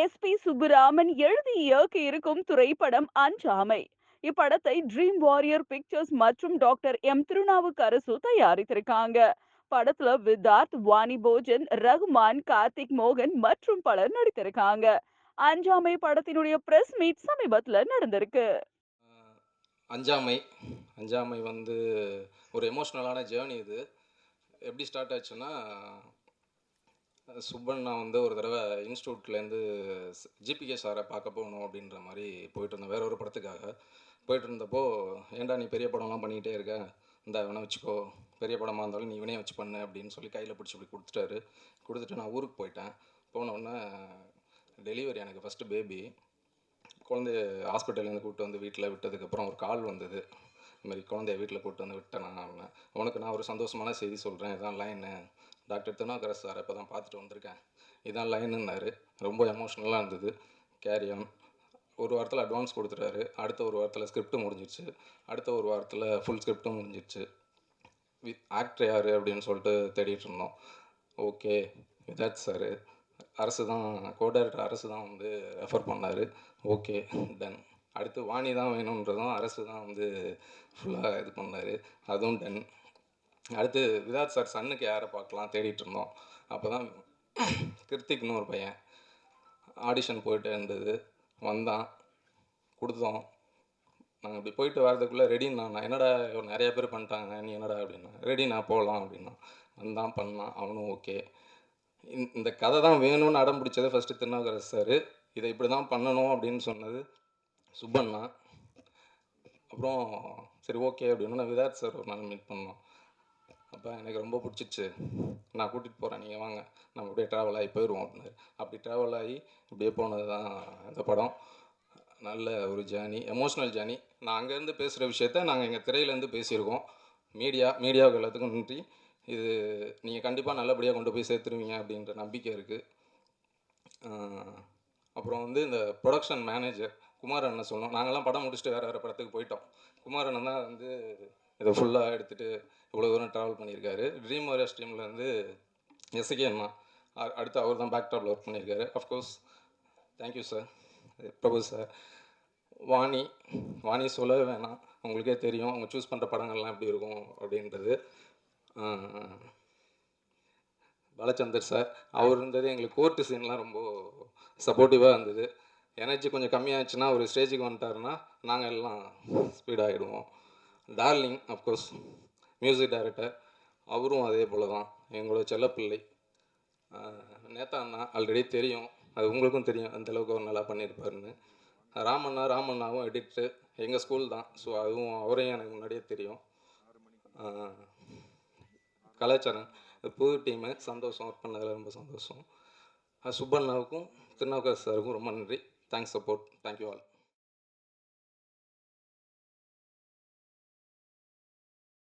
S. B. Subburaman எழுதி இயக்கி இருக்கும் திரைப்படம் அஞ்சாமை. இப்படத்தை ட்ரீம் வாரியர் பிக்சர்ஸ் மற்றும் டாக்டர் எம் திருநாவுக்கரசு தயாரித்திருக்காங்க. படத்துல விதார்த் வாணி போஜன் ரகுமான் கார்த்திக் மோகன் மற்றும் பலர் நடித்திருக்காங்க. அஞ்சாமை படத்தினுடைய பிரஸ் மீட் சமீபத்துல நடந்திருக்கு. அஞ்சாமை. அஞ்சாமை வந்து ஒரு எமோஷ்னலான ஜேர்னி இது. எப்படி ஸ்டார்ட் ஆச்சுன்னா சுப்பண்ணா வந்து ஒரு தடவை இன்ஸ்டியூட்லேருந்து ஜிபிகே சாரை பார்க்க போகணும் அப்படின்ற மாதிரி போயிட்டு இருந்தேன் வேற ஒரு படத்துக்காக. போயிட்டு இருந்தப்போ ஏன்டா நீ பெரிய படம்லாம் பண்ணிக்கிட்டே இருக்க? இந்த இவனை வச்சுக்கோ. பெரிய படமாக இருந்தாலும் நீ இவனே வச்சு பண்ணு அப்படின்னு சொல்லி கையில் பிடிச்சி இப்படி கொடுத்துட்டாரு. கொடுத்துட்டு நான் ஊருக்கு போயிட்டேன். போன டெலிவரி எனக்கு ஃபஸ்ட்டு பேபி குழந்தைய ஹாஸ்பிட்டல்லேருந்து கூப்பிட்டு வந்து வீட்டில் விட்டதுக்கப்புறம் ஒரு கால் வந்தது. இந்த குழந்தைய வீட்டில் கூப்பிட்டு வந்து விட்டேன் நான். அவனை உனக்கு நான் ஒரு சந்தோஷமான செய்தி சொல்கிறேன் இதான் லைனு டாக்டர் திருநாகரஸ் சார் இப்போ தான் பார்த்துட்டு வந்திருக்கேன். இதான் லைனுன்னாரு ரொம்ப எமோஷ்னலாக இருந்தது. கேரியான் ஒரு வாரத்தில் அட்வான்ஸ் கொடுத்துட்டாரு. அடுத்த ஒரு வாரத்தில் ஸ்கிரிப்ட் முடிஞ்சிடுச்சு அடுத்த ஒரு வாரத்தில் ஃபுல் ஸ்கிரிப்டும் முடிஞ்சிடுச்சு வித் ஆக்டர் யார் அப்படின்னு சொல்லிட்டு தேடிட்டு இருந்தோம். ஓகே விதாத் சார் அரசு தான் கோடைரக்டர் அரசு தான் வந்து ரெஃபர் பண்ணார். ஓகே டன் அடுத்து வாணி தான் வேணுன்றதும் அரசு தான் வந்து ஃபுல்லாக இது பண்ணார். அதுவும் டன் அடுத்து விதாத் சார் சன்னுக்கு யாரை பார்க்கலாம் தேடிட்டு இருந்தோம். அப்போ தான் கிருத்திக்னு ஒரு பையன் ஆடிஷன் போயிட்டு இருந்தது. வந்தான். கொடுத்தோம். நாங்கள் இப்படி போயிட்டு வரதுக்குள்ளே ரெடின்னா நான் என்னடா இவன் நிறைய பேர் பண்ணிட்டாங்க நீ என்னடா அப்படின்னா ரெடி நான் போகலாம் அப்படின்னா வந்தான் பண்ணான். அவனும் ஓகே இந்த- கதை தான் வேணும்னு அடம் பிடிச்சது ஃபஸ்ட்டு திருநாவுக்கரசு சார். இதை இப்படி தான் பண்ணணும் அப்படின்னு சொன்னது சுப்பண்ணா அப்புறம் சரி ஓகே அப்படின்னு நான் விராட் சார் ஒரு நாள் மீட் பண்ணோம். அப்போ எனக்கு ரொம்ப பிடிச்சிச்சு நான் கூட்டிகிட்டு போகிறேன் நீங்கள் வாங்க. நம்ம அப்படியே ட்ராவல் ஆகி போயிடுவோம் அப்படின்னாரு. அப்படி ட்ராவல் ஆகி இப்படியே போனது தான் இந்த படம். நல்ல ஒரு ஜேர்னி எமோஷ்னல் ஜேர்னி நான் அங்கேருந்து பேசுகிற விஷயத்த நாங்கள் எங்கள் திரையிலேருந்து பேசியிருக்கோம். மீடியா மீடியாவுக்கு எல்லாத்துக்கும் நன்றி. இது நீங்கள் கண்டிப்பாக நல்லபடியாக கொண்டு போய் சேர்த்துருவீங்க அப்படின்ற நம்பிக்கை இருக்குது அப்புறம் வந்து இந்த ப்ரொடக்ஷன் மேனேஜர் குமார் அண்ணன் சொல்லணும் நாங்கள்லாம் படம் முடிச்சுட்டு வேறு வேறு படத்துக்கு போயிட்டோம். குமார் அண்ணன் தான் வந்து இதை ஃபுல்லாக எடுத்துகிட்டு இவ்வளோ தூரம் ட்ராவல் பண்ணியிருக்காரு. ட்ரீம் வாரியர்ஸ் டீம்லேருந்து எஸ்கே அண்ணா அடுத்து அவர் தான் பேக் டாப்பில் ஒர்க் பண்ணியிருக்காரு. Of course thank you sir Prabhu sir Vani Vani சொல்லவே வேணாம். உங்களுக்கே தெரியும். அவங்க சூஸ் பண்ணுற படங்கள்லாம் எப்படி இருக்கும் அப்படின்றது. பாலச்சந்தர் சார் அவர் இருந்தது எங்களுக்கு கோர்ட்டு சீன்லாம் ரொம்ப சப்போர்ட்டிவாக இருந்தது. எனர்ஜி கொஞ்சம் கம்மியாகிடுச்சுன்னா ஒரு ஸ்டேஜுக்கு வந்துட்டாருன்னா நாங்கள் எல்லாம் ஸ்பீடாகிடுவோம் darling of course music director அவரும் அதே போல் தான் எங்களோட செல்லப்பிள்ளை. நேத்தா அண்ணா ஆல்ரெடி தெரியும். அது உங்களுக்கும் தெரியும். அந்த அளவுக்கு அவர் நல்லா பண்ணியிருப்பாருன்னு. ராமண்ணா ராமண்ணாவும் எடிட்டு எங்கள் ஸ்கூல் தான். ஸோ அதுவும் அவரையும் எனக்கு முன்னாடியே தெரியும். கலாச்சாரம். புது டீமு சந்தோஷம். ஒர்க் பண்ணதில் ரொம்ப சந்தோஷம். சுப்பண்ணாவுக்கும் திருநாவுக்கரசு சாருக்கும் ரொம்ப நன்றி. Thanks support thank you all